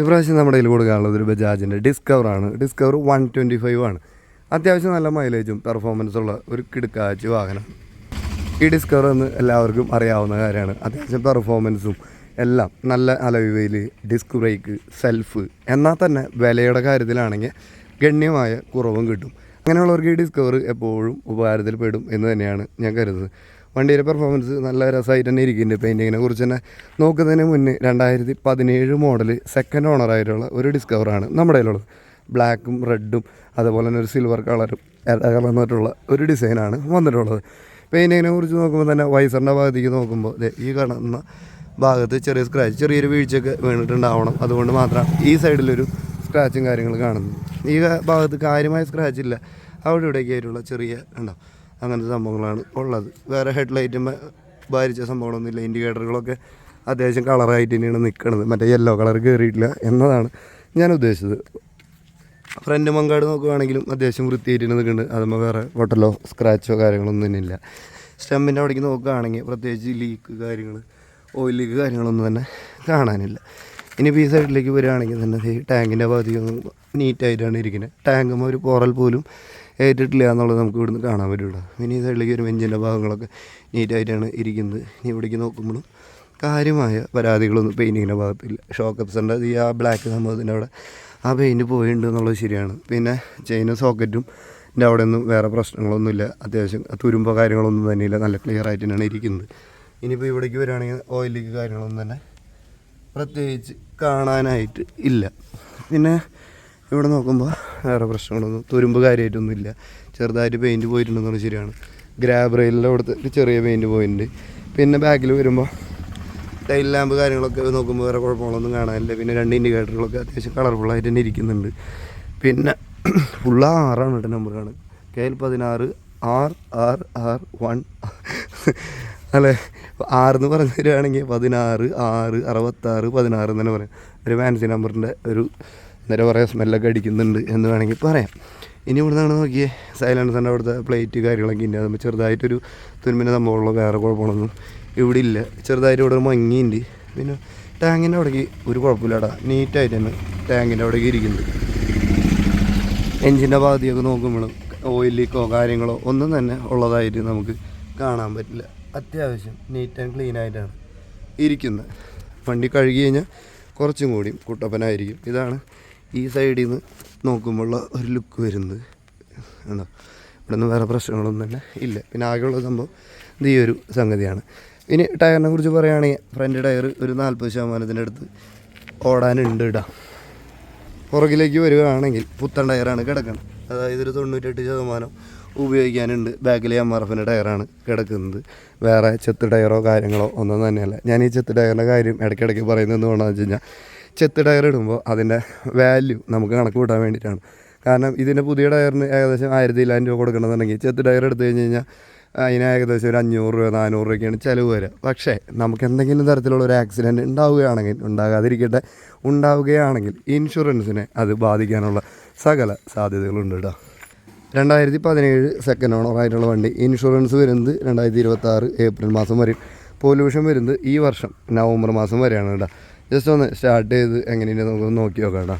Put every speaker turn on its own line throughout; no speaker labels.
ഇപ്രാവശ്യം നമ്മുടെ കയ്യിൽ കൊടുക്കാനുള്ളത് ഒരു ബജാജിന്റെ ഡിസ്കവറാണ് ഡിസ്കവർ വൺ ട്വന്റി ഫൈവ് ആണ്. അത്യാവശ്യം നല്ല മൈലേജും പെർഫോമൻസുള്ള ഒരു കിടുക്കാച്ച് വാഹനം. ഈ ഡിസ്കവർ എന്ന് എല്ലാവർക്കും അറിയാവുന്ന കാര്യമാണ്. അത്യാവശ്യം പെർഫോമൻസും എല്ലാം നല്ല അലവിവയിൽ ഡിസ്ക് ബ്രേക്ക് സെൽഫ് എന്നാൽ തന്നെ വിലയുടെ കാര്യത്തിലാണെങ്കിൽ ഗണ്യമായ കുറവും കിട്ടും. അങ്ങനെയുള്ളവർക്ക് ഈ ഡിസ്കവർ എപ്പോഴും ഉപകാരത്തിൽപ്പെടും എന്ന് തന്നെയാണ് ഞാൻ കരുതുന്നത്. വണ്ടിയുടെ പെർഫോമൻസ് നല്ല രസമായിട്ട് തന്നെ ഇരിക്കുന്നുണ്ട് പെയിന്റിങ്ങിനെ കുറിച്ച് തന്നെ നോക്കുന്നതിന് മുന്നേ രണ്ടായിരത്തി പതിനേഴ് മോഡൽ സെക്കൻഡ് ഓണറായിട്ടുള്ള ഒരു ഡിസ്കവറാണ് നമ്മുടെ കയ്യിലുള്ളത്. ബ്ലാക്കും റെഡും അതുപോലെ തന്നെ ഒരു സിൽവർ കളറും കലർന്നിട്ടുള്ള ഒരു ഡിസൈനാണ് വന്നിട്ടുള്ളത്. പെയിന്റിങ്ങിനെ കുറിച്ച് നോക്കുമ്പോൾ തന്നെ വൈസറിന്റെ ഭാഗത്തേക്ക് നോക്കുമ്പോൾ ഈ കാണുന്ന ഭാഗത്ത് ചെറിയ സ്ക്രാച്ച് ചെറിയൊരു വീഴ്ചയൊക്കെ വീണിട്ടുണ്ടാവണം. അതുകൊണ്ട് മാത്രമാണ് ഈ സൈഡിലൊരു സ്ക്രാച്ചും കാര്യങ്ങളും കാണുന്നത്. ഈ ഭാഗത്ത് കാര്യമായ സ്ക്രാച്ച് ഇല്ല. അവിടെ ഇവിടെയൊക്കെ ആയിട്ടുള്ള ചെറിയ ഉണ്ടാവും അങ്ങനത്തെ സംഭവങ്ങളാണ് ഉള്ളത്. വേറെ ഹെഡ് ലൈറ്റും ഭാരിച്ച സംഭവങ്ങളൊന്നുമില്ല. ഇൻഡിക്കേറ്ററുകളൊക്കെ അത്യാവശ്യം കളറായിട്ട് തന്നെയാണ് നിൽക്കുന്നത് മറ്റേ യെല്ലോ കളർ കയറിയിട്ടില്ല എന്നതാണ് ഞാൻ ഉദ്ദേശിച്ചത്. ഫ്രണ്ട് മങ്കാട് നോക്കുകയാണെങ്കിലും അത്യാവശ്യം വൃത്തിയായിട്ട് നിൽക്കുന്നുണ്ട് അതുമ്പോൾ വേറെ പൊട്ടലോ സ്ക്രാച്ചോ കാര്യങ്ങളൊന്നും തന്നെ ഇല്ല. സ്റ്റമ്പിന്റെ അവിടേക്ക് നോക്കുകയാണെങ്കിൽ പ്രത്യേകിച്ച് ലീക്ക് കാര്യങ്ങൾ ഓയിൽ ലീക്ക് കാര്യങ്ങളൊന്നും തന്നെ കാണാനില്ല. ഇനിയിപ്പോൾ ഈ സൈഡിലേക്ക് വരികയാണെങ്കിൽ തന്നെ ഈ ടാങ്കിന്റെ ഭാഗത്തേക്ക് നീറ്റായിട്ടാണ് ഇരിക്കുന്നത് ടാങ്കും ഒരു പോറൽ പോലും ഏറ്റിട്ടില്ല എന്നുള്ളത് നമുക്ക് ഇവിടുന്ന് കാണാൻ പറ്റുള്ളൂ ഇനി സൈഡിലേക്ക് ഒരു എഞ്ചിന്റെ ഭാഗങ്ങളൊക്കെ നീറ്റായിട്ടാണ് ഇരിക്കുന്നത്. ഇനി ഇവിടേക്ക് നോക്കുമ്പോഴും കാര്യമായ പരാതികളൊന്നും പെയിന്റിങ്ങിന്റെ ഭാഗത്തില്ല. ഷോക്ക് അപ്സറിന്റെ ഈ ആ ബ്ലാക്ക് സംഭവത്തിന്റെ അവിടെ ആ പെയിന്റ് പോയിട്ടുണ്ട് എന്നുള്ളത് ശരിയാണ്. പിന്നെ ചെയിനും സോക്കറ്റും എന്റെ അവിടെ ഒന്നും വേറെ പ്രശ്നങ്ങളൊന്നുമില്ല. അത്യാവശ്യം തുരുമ്പോ കാര്യങ്ങളൊന്നും തന്നെയില്ല. നല്ല ക്ലിയർ ആയിട്ട് തന്നെയാണ് ഇരിക്കുന്നത്. ഇനിയിപ്പോൾ ഇവിടേക്ക് വരികയാണെങ്കിൽ ഓയിലേക്ക് കാര്യങ്ങളൊന്നും തന്നെ പ്രത്യേകിച്ച് കാണാനായിട്ട് ഇല്ല. പിന്നെ ഇവിടെ നോക്കുമ്പോൾ വേറെ പ്രശ്നങ്ങളൊന്നും തുരുമ്പ് കാര്യമായിട്ടൊന്നും ഇല്ല ചെറുതായിട്ട് പെയിന്റ് പോയിട്ടുണ്ടെന്ന് ശരിയാണ്. ഗ്രാബ് റെയിലിന്റെ അവിടുത്തെ ഒരു ചെറിയ പെയിന്റ് പോയിട്ടുണ്ട്. പിന്നെ ബാക്കിൽ വരുമ്പോൾ ടൈൽ ലാമ്പ് കാര്യങ്ങളൊക്കെ നോക്കുമ്പോൾ വേറെ കുഴപ്പങ്ങളൊന്നും കാണാനില്ല. പിന്നെ രണ്ട് ഇൻഡിക്കേറ്ററുകളൊക്കെ അത്യാവശ്യം കളർഫുള്ളായിട്ട് തന്നെ ഇരിക്കുന്നുണ്ട്. പിന്നെ ഫുള്ള ആറാണ് കേട്ടോ നമ്പറാണ് കെ എൽ പതിനാറ് ആർ ആർ ആർ വൺ അല്ലേ? ആറെന്ന് പറഞ്ഞു തരികയാണെങ്കിൽ പതിനാറ് ആറ് അറുപത്താറ് പതിനാറ് എന്ന് തന്നെ പറയാം. ഒരു ഫാൻസി നമ്പറിന്റെ ഒരു എന്താ കുറേ സ്മെല്ലൊക്കെ അടിക്കുന്നുണ്ട് എന്ന് വേണമെങ്കിൽ പറയാം. ഇനി ഇവിടെ നിന്നാണ് നോക്കിയേ സൈലൻസറിന്റെ അവിടുത്തെ പ്ലേറ്റ് കാര്യങ്ങളൊക്കെ ഇല്ല നമ്മൾ ചെറുതായിട്ടൊരു തുരുമ്പിന്റെ സംഭവമുള്ള വേറെ കുഴപ്പമൊന്നും ഇവിടെ ഇല്ല. ചെറുതായിട്ട് ഇവിടെ ഒരു മങ്ങിയുണ്ട് പിന്നെ ടാങ്കിന്റെ അവിടേക്ക് ഒരു കുഴപ്പമില്ലടാ. നീറ്റായിട്ട് തന്നെ ടാങ്കിന്റെ അവിടേക്ക് ഇരിക്കുന്നത് എൻജിന്റെ പാതിയൊക്കെ നോക്കുമ്പോഴും ഓയിൽ ലീക്കോ കാര്യങ്ങളോ ഒന്നും തന്നെ ഉള്ളതായിട്ട് നമുക്ക് കാണാൻ പറ്റില്ല. അത്യാവശ്യം നീറ്റ് ആൻഡ് ക്ലീൻ ആയിട്ടാണ് ഇരിക്കുന്നത് വണ്ടി കഴുകി കഴിഞ്ഞാൽ കുറച്ചും കൂടി കുട്ടപ്പനായിരിക്കും. ഇതാണ് ഈ സൈഡിൽ നിന്ന് നോക്കുമ്പോഴുള്ള ഒരു ലുക്ക് വരുന്നത്. എന്താ ഇവിടെ നിന്ന് വേറെ പ്രശ്നങ്ങളൊന്നും തന്നെ ഇല്ല. പിന്നെ ആകെയുള്ള സംഭവം ഈ ഒരു സംഗതിയാണ്. ഇനി ടയറിനെ കുറിച്ച് പറയുകയാണെങ്കിൽ ഫ്രണ്ട് ടയർ ഒരു നാൽപ്പത് ശതമാനത്തിന്റെ അടുത്ത് ഓടാനുണ്ട് ഇടാം പുറകിലേക്ക് വരികയാണെങ്കിൽ പുത്തൻ ടയറാണ് കിടക്കുന്നത് അതായത് ഒരു തൊണ്ണൂറ്റെട്ട് ശതമാനം ഉപയോഗിക്കാനുണ്ട് ബാക്കിലെ എം ആർ എഫിന്റെ ടയറാണ് കിടക്കുന്നത്. വേറെ ചെത്ത് ടയറോ കാര്യങ്ങളോ ഒന്നും തന്നെയല്ല. ഞാൻ ഈ ചെത്ത് ടയറിന്റെ കാര്യം ഇടയ്ക്കിടയ്ക്ക് പറയുന്നത് പറഞ്ഞാൽ വെച്ച് കഴിഞ്ഞാൽ ചെത്ത് ടയർ ഇടുമ്പോൾ അതിന്റെ വാല്യൂ നമുക്ക് കണക്ക് കൂട്ടാൻ വേണ്ടിയിട്ടാണ്. കാരണം ഇതിന്റെ പുതിയ ടയറിന് ഏകദേശം ആയിരത്തി ഇല്ലായിരം രൂപ കൊടുക്കണമെന്നുണ്ടെങ്കിൽ ചെത്ത് ടയർ എടുത്തു കഴിഞ്ഞ് കഴിഞ്ഞാൽ അതിന് ഏകദേശം ഒരു അഞ്ഞൂറ് രൂപ നാനൂറ് രൂപയ്ക്കാണ് ചിലവ് വരിക. പക്ഷേ നമുക്ക് എന്തെങ്കിലും തരത്തിലുള്ള ഒരു ആക്സിഡന്റ് ഉണ്ടാവുകയാണെങ്കിൽ ഉണ്ടാകാതിരിക്കട്ടെ ഉണ്ടാവുകയാണെങ്കിൽ ഇൻഷുറൻസിനെ അത് ബാധിക്കാനുള്ള സകല സാധ്യതകളുണ്ട് കേട്ടോ. രണ്ടായിരത്തി പതിനേഴ് സെക്കൻഡ് ഓണറായിട്ടുള്ള വണ്ടി ഇൻഷുറൻസ് വരുന്നത് രണ്ടായിരത്തി ഇരുപത്തി ഏപ്രിൽ മാസം വരെ. പൊല്യൂഷൻ വരുന്നത് ഈ വർഷം നവംബർ മാസം വരെയാണ് കേട്ടോ. ജസ്റ്റ് ഒന്ന് സ്റ്റാർട്ട് ചെയ്ത് എങ്ങനെയാണ് നമുക്ക് നോക്കി നോക്കാം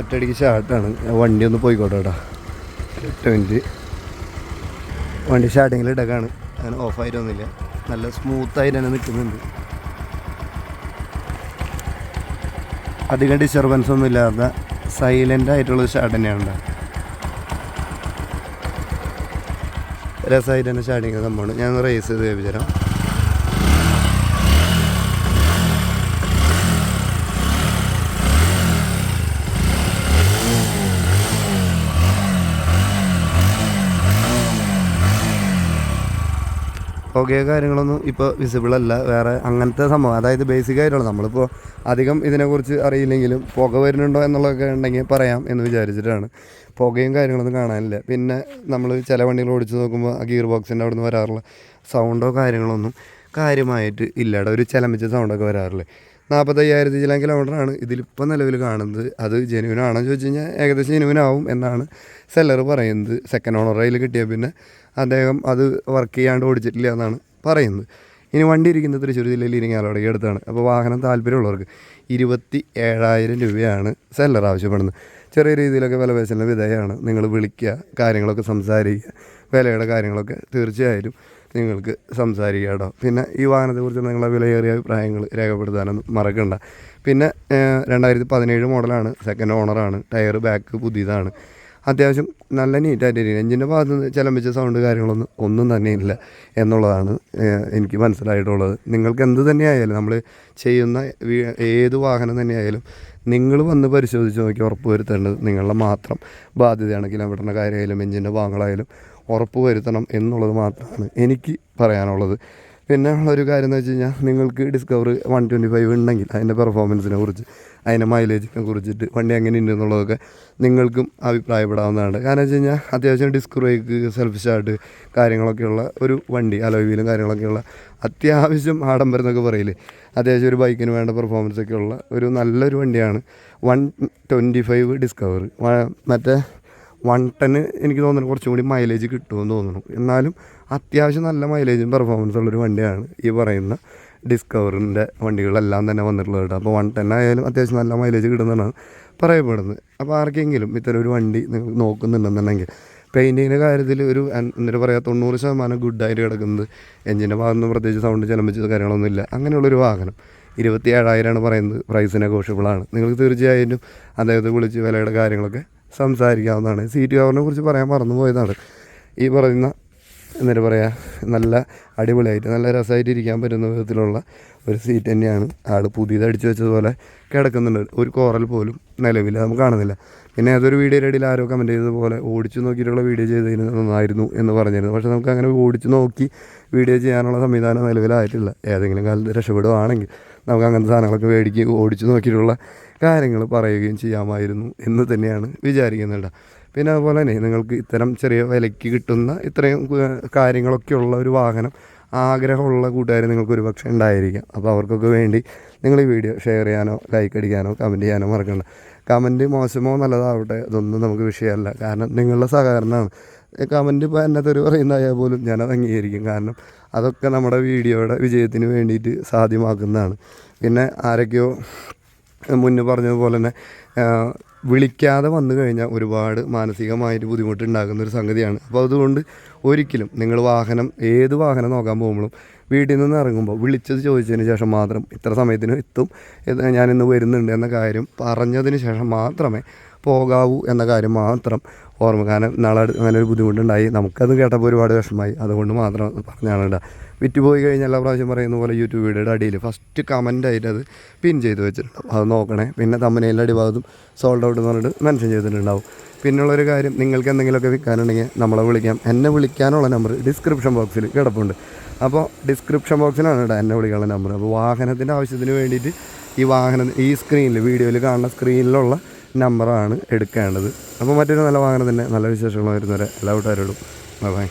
ഒറ്റയടിക്ക് സ്റ്റാർട്ടാണ് വണ്ടി ഒന്ന് പോയിക്കോട്ടെ കേട്ടോ എട്ട് മിനിറ്റ് വണ്ടി സ്റ്റാർട്ടിങ്ങിൽ ഇടക്കാണ്. അങ്ങനെ ഓഫായിട്ടൊന്നുമില്ല നല്ല സ്മൂത്തായിട്ട് തന്നെ നിൽക്കുന്നുണ്ട്. അധികം ഡിസ്റ്റർബൻസ് ഒന്നും ഇല്ലാത്ത സൈലന്റ് ആയിട്ടുള്ള സ്റ്റാർട്ട് തന്നെയാണ്. രസമായിട്ട് തന്നെ സ്റ്റാർട്ടിങ് സംഭവമാണ്. ഞാൻ റേസ് ചെയ്ത് കേൾപ്പിച്ചു പുകയോ കാര്യങ്ങളൊന്നും ഇപ്പോൾ വിസിബിൾ അല്ല. വേറെ അങ്ങനത്തെ സംഭവം. അതായത് ബേസിക് ആയിട്ടുള്ള നമ്മളിപ്പോൾ അധികം ഇതിനെക്കുറിച്ച് അറിയില്ലെങ്കിലും പുക വരുന്നുണ്ടോ എന്നുള്ളതൊക്കെ ഉണ്ടെങ്കിൽ പറയാം എന്ന് വിചാരിച്ചിട്ടാണ്. പുകയും കാര്യങ്ങളൊന്നും കാണാനില്ല. പിന്നെ നമ്മൾ ചില വണ്ടികൾ ഓടിച്ച് നോക്കുമ്പോൾ ആ ഗിയർ ബോക്സിന്റെ അവിടെ നിന്ന് വരാറുള്ള സൗണ്ടോ കാര്യങ്ങളൊന്നും കാര്യമായിട്ട് ഇല്ലാടെ ഒരു ചിലമിച്ച സൗണ്ടൊക്കെ വരാറില്ലേ? നാൽപ്പത്തയ്യായിരത്തി ചില കിലോമീറ്ററാണ് ഇതിലിപ്പോൾ നിലവിൽ കാണുന്നത്. അത് ജെനുവിൻ ആണോ ചോദിച്ചു കഴിഞ്ഞാൽ ഏകദേശം ജെനുവിൻ ആവും എന്നാണ് സെല്ലർ പറയുന്നത്. സെക്കൻഡ് ഓണർ റെയിൽ കിട്ടിയ പിന്നെ അദ്ദേഹം അത് വർക്ക് ചെയ്യാണ്ട് ഓടിച്ചിട്ടില്ല എന്നാണ് പറയുന്നത്. ഇനി വണ്ടി ഇരിക്കുന്നത് തൃശ്ശൂർ ജില്ലയിൽ ഇരിങ്ങാലോടേക്ക് അടുത്താണ്. അപ്പോൾ വാഹനം താല്പര്യമുള്ളവർക്ക് ഇരുപത്തി ഏഴായിരം രൂപയാണ് സെല്ലർ ആവശ്യപ്പെടുന്നത്. ചെറിയ രീതിയിലൊക്കെ വില പേശലിന് വിധേയമാണ്. നിങ്ങൾ വിളിക്കുക കാര്യങ്ങളൊക്കെ സംസാരിക്കുക വിലയുടെ കാര്യങ്ങളൊക്കെ തീർച്ചയായിട്ടും നിങ്ങൾക്ക് സംസാരിക്കുക കേട്ടോ പിന്നെ ഈ വാഹനത്തെക്കുറിച്ച് നിങ്ങളുടെ വിലയേറിയ അഭിപ്രായങ്ങൾ രേഖപ്പെടുത്താനൊന്നും മറക്കണ്ട. പിന്നെ രണ്ടായിരത്തി പതിനേഴ് മോഡലാണ് സെക്കൻഡ് ഓണറാണ് ടയർ ബാക്ക് പുതിയതാണ്. അത്യാവശ്യം നല്ല നീറ്റായിട്ട് ഇരിക്കും എഞ്ചിന്റെ ഭാഗത്ത് നിന്ന് ചിലമ്പിച്ച സൗണ്ട് കാര്യങ്ങളൊന്നും ഒന്നും തന്നെ ഇല്ല എന്നുള്ളതാണ് എനിക്ക് മനസ്സിലായിട്ടുള്ളത്. നിങ്ങൾക്ക് എന്ത് തന്നെയായാലും നമ്മൾ ചെയ്യുന്ന ഏത് വാഹനം തന്നെയായാലും നിങ്ങൾ വന്ന് പരിശോധിച്ച് നോക്കി ഉറപ്പ് വരുത്തേണ്ടത് നിങ്ങളുടെ മാത്രം ബാധ്യതയാണ് കിലോമീറ്ററിന്റെ കാര്യമായാലും എഞ്ചിന്റെ ഭാഗങ്ങളായാലും ഉറപ്പ് വരുത്തണം എന്നുള്ളത് മാത്രമാണ് എനിക്ക് പറയാനുള്ളത്. പിന്നെ ഉള്ളൊരു കാര്യം എന്ന് വെച്ച് കഴിഞ്ഞാൽ നിങ്ങൾക്ക് ഡിസ്കവർ വൺ ട്വന്റി ഫൈവ് ഉണ്ടെങ്കിൽ അതിന്റെ പെർഫോമൻസിനെ കുറിച്ച് അതിന്റെ മൈലേജിനെ കുറിച്ചിട്ട് വണ്ടി എങ്ങനെ ഉണ്ട് എന്നുള്ളതൊക്കെ നിങ്ങൾക്കും അഭിപ്രായപ്പെടാവുന്നതാണ്. കാരണം വെച്ച് കഴിഞ്ഞാൽ അത്യാവശ്യം ഡിസ്ക് ബ്രേക്ക് സെൽഫ് സ്റ്റാർട്ട് കാര്യങ്ങളൊക്കെയുള്ള ഒരു വണ്ടി അലോയിലും കാര്യങ്ങളൊക്കെയുള്ള അത്യാവശ്യം ആഡംബരം എന്നൊക്കെ പറയില്ലേ? അത്യാവശ്യം ഒരു ബൈക്കിന് വേണ്ട പെർഫോമൻസ് ഒക്കെ ഉള്ള ഒരു നല്ലൊരു വണ്ടിയാണ് വൺ ട്വന്റി ഫൈവ് ഡിസ്കവർ മറ്റേ വൺ ടെന്ന് എനിക്ക് തോന്നുന്നു കുറച്ചും കൂടി മൈലേജ് കിട്ടുമെന്ന് തോന്നുന്നു. എന്നാലും അത്യാവശ്യം നല്ല മൈലേജും പെർഫോമൻസ് ഉള്ളൊരു വണ്ടിയാണ് ഈ പറയുന്ന ഡിസ്കവറിന്റെ വണ്ടികളെല്ലാം തന്നെ വന്നിട്ടുള്ളത് കേട്ടോ. അപ്പോൾ വൺ ടെൻ ആയാലും അത്യാവശ്യം നല്ല മൈലേജ് കിട്ടുന്നതാണ് പറയപ്പെടുന്നത്. അപ്പോൾ ആർക്കെങ്കിലും ഇത്തരം ഒരു വണ്ടി നിങ്ങൾ നോക്കുന്നുണ്ടെന്നുണ്ടെങ്കിൽ പെയിന്റിങ്ങിന്റെ കാര്യത്തിൽ ഒരു എന്നിട്ട് പറയാം തൊണ്ണൂറ് ശതമാനം ഗുഡായിട്ട് കിടക്കുന്നത് എഞ്ചിന്റെ ഭാഗത്തുനിന്ന് പ്രത്യേകിച്ച് സൗണ്ട് ചിലമ്പിച്ചത് കാര്യങ്ങളൊന്നുമില്ല അങ്ങനെയുള്ളൊരു വാഹനം ഇരുപത്തി ഏഴായിരമാണ് പറയുന്നത് പ്രൈസ് നെഗോഷ്യബിളാണ് നിങ്ങൾക്ക് തീർച്ചയായിട്ടും അദ്ദേഹത്തെ വിളിച്ച് വിലയുടെ കാര്യങ്ങളൊക്കെ സംസാരിക്കാവുന്നതാണ്. സി ടി കവറിനെ കുറിച്ച് പറയാൻ മറന്നു പോയതാണ്. ഈ പറയുന്ന എന്നിട്ട് പറയാ നല്ല അടിപൊളിയായിട്ട് നല്ല രസമായിട്ട് ഇരിക്കാൻ പറ്റുന്ന വിധത്തിലുള്ള ഒരു സീറ്റ് തന്നെയാണ് ആൾ പുതിയത് അടിച്ചു വെച്ചതുപോലെ കിടക്കുന്നുണ്ട്. ഒരു കോറൽ പോലും നിലവിൽ നമുക്ക് കാണുന്നില്ല. പിന്നെ അതൊരു വീഡിയോയുടെ ഇടയിൽ ആരോ കമന്റ് ചെയ്തതുപോലെ ഓടിച്ചു നോക്കിയിട്ടുള്ള വീഡിയോ ചെയ്തതിന് നന്നായിരുന്നു എന്ന് പറഞ്ഞിരുന്നു. പക്ഷേ നമുക്ക് അങ്ങനെ ഓടിച്ചു നോക്കി വീഡിയോ ചെയ്യാനുള്ള സംവിധാനം നിലവിലായിട്ടില്ല. ഏതെങ്കിലും കാലത്ത് രക്ഷപ്പെടുകയാണെങ്കിൽ നമുക്ക് അങ്ങനത്തെ സാധനങ്ങളൊക്കെ മേടിക്കുകയും ഓടിച്ചു നോക്കിയിട്ടുള്ള കാര്യങ്ങൾ പറയുകയും ചെയ്യാമായിരുന്നു എന്ന് തന്നെയാണ് വിചാരിക്കുന്നുണ്ട് പിന്നെ അതുപോലെ തന്നെ നിങ്ങൾക്ക് ഇത്തരം ചെറിയ വിലയ്ക്ക് കിട്ടുന്ന ഇത്രയും കാര്യങ്ങളൊക്കെ കാര്യങ്ങളൊക്കെയുള്ള ഒരു വാഹനം ആഗ്രഹമുള്ള കൂട്ടുകാർ നിങ്ങൾക്ക് ഒരു പക്ഷേ ഉണ്ടായിരിക്കാം. അപ്പോൾ അവർക്കൊക്കെ വേണ്ടി നിങ്ങൾ ഈ വീഡിയോ ഷെയർ ചെയ്യാനോ ലൈക്ക് അടിക്കാനോ കമന്റ് ചെയ്യാനോ മറക്കണ്ട. കമന്റ് മോശമോ നല്ലതാവട്ടെ അതൊന്നും നമുക്ക് വിഷയമല്ല. കാരണം നിങ്ങളുടെ സഹകരണമാണ് കമന്റ് ഇപ്പോൾ എന്നെ തെറി പറയുന്നതായാൽ പോലും ഞാനത് അംഗീകരിക്കും. കാരണം അതൊക്കെ നമ്മുടെ വീഡിയോയുടെ വിജയത്തിന് വേണ്ടിയിട്ട് സാധ്യമാക്കുന്നതാണ്. പിന്നെ ആരൊക്കെയോ മുന്നേ പറഞ്ഞതുപോലെ തന്നെ വിളിക്കാതെ വന്നു കഴിഞ്ഞാൽ ഒരുപാട് മാനസികമായിട്ട് ബുദ്ധിമുട്ടുണ്ടാകുന്ന ഒരു സംഗതിയാണ്. അപ്പോൾ അതുകൊണ്ട് ഒരിക്കലും നിങ്ങൾ വാഹനം ഏത് വാഹനം നോക്കാൻ പോകുമ്പോഴും വീട്ടിൽ നിന്ന് ഇറങ്ങുമ്പോൾ വിളിച്ചത് ചോദിച്ചതിന് ശേഷം മാത്രം ഇത്ര സമയത്തിന് എത്തും. ഞാനിന്ന് വരുന്നുണ്ട് എന്ന കാര്യം പറഞ്ഞതിന് ശേഷം മാത്രമേ പോകാവൂ എന്ന കാര്യം മാത്രം ഓർമ്മ. കാരണം നാളെ അങ്ങനെ ഒരു ബുദ്ധിമുട്ടുണ്ടായി. നമുക്കത് കേട്ടപ്പോൾ ഒരുപാട് വിഷമമായി. അതുകൊണ്ട് മാത്രം പറഞ്ഞാണ് കേട്ടോ. വിറ്റ് പോയി കഴിഞ്ഞാൽ എല്ലാ പ്രാവശ്യം പറയുന്ന പോലെ യൂട്യൂബ് വീഡിയോയുടെ അടിയിൽ ഫസ്റ്റ് കമന്റ് ആയിട്ട് അത് പിൻ ചെയ്ത് വെച്ചിട്ടുണ്ടാവും. അത് നോക്കണേ. പിന്നെ തമ്മനയിലെ അടിഭാഗത്തും സോൾഡ് ഔട്ട് എന്ന് പറഞ്ഞിട്ട് മെൻഷൻ ചെയ്തിട്ടുണ്ടാവും. പിന്നുള്ളൊരു കാര്യം നിങ്ങൾക്ക് എന്തെങ്കിലുമൊക്കെ വിൽക്കാനുണ്ടെങ്കിൽ നമ്മളെ വിളിക്കാം. എന്നെ വിളിക്കാനുള്ള നമ്പർ ഡിസ്ക്രിപ്ഷൻ ബോക്സിൽ കിടപ്പുണ്ട്. അപ്പോൾ ഡിസ്ക്രിപ്ഷൻ ബോക്സിലാണ് കേട്ടോ എന്നെ വിളിക്കാനുള്ള നമ്പർ അപ്പോൾ വാഹനത്തിന്റെ ആവശ്യത്തിന് വേണ്ടിയിട്ട് ഈ വാഹനം ഈ സ്ക്രീനിൽ വീഡിയോയിൽ കാണുന്ന സ്ക്രീനിലുള്ള നമ്പറാണ് എടുക്കേണ്ടത്. അപ്പോൾ മറ്റൊരു നല്ല വാഹനം തന്നെ നല്ല വിശേഷങ്ങൾ വരുന്നവരെ എല്ലാ കൂട്ടുകാരോടും. ബൈ